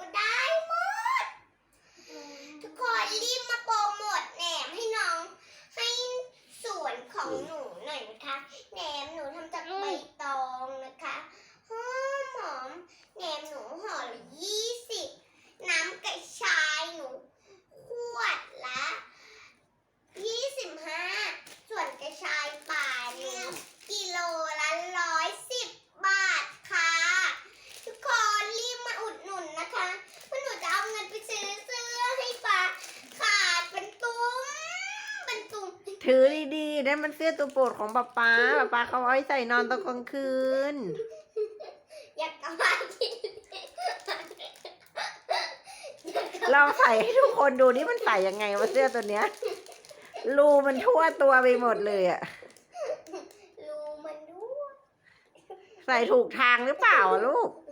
ก็ได้หมด ทุกคนรีบมาโปรโมทแหนมให้น้อง ให้สวนของหนูหน่อยนะคะแหนมหนูทำจากใบตองนะคะหอมหอมแหนมหนูห่อละยี่สิบน้ำกระชายหนู เป็นตุ้มถือดีๆนั่นมันเสื้อตัวโปรดของป๊าป๊าป๊าป๊าเขาเอาไว้ใส่นอนตอนกลางคืน อยากกลับบ้านกินลองใส่ให้ทุกคนดูนี่มันใส่ยังไงวะเสื้อตัวเนี้ย รูมันทั่วตัวไปหมดเลยอะรูมันด้วยใส่ถูกทางหรือเปล่าอะลูกห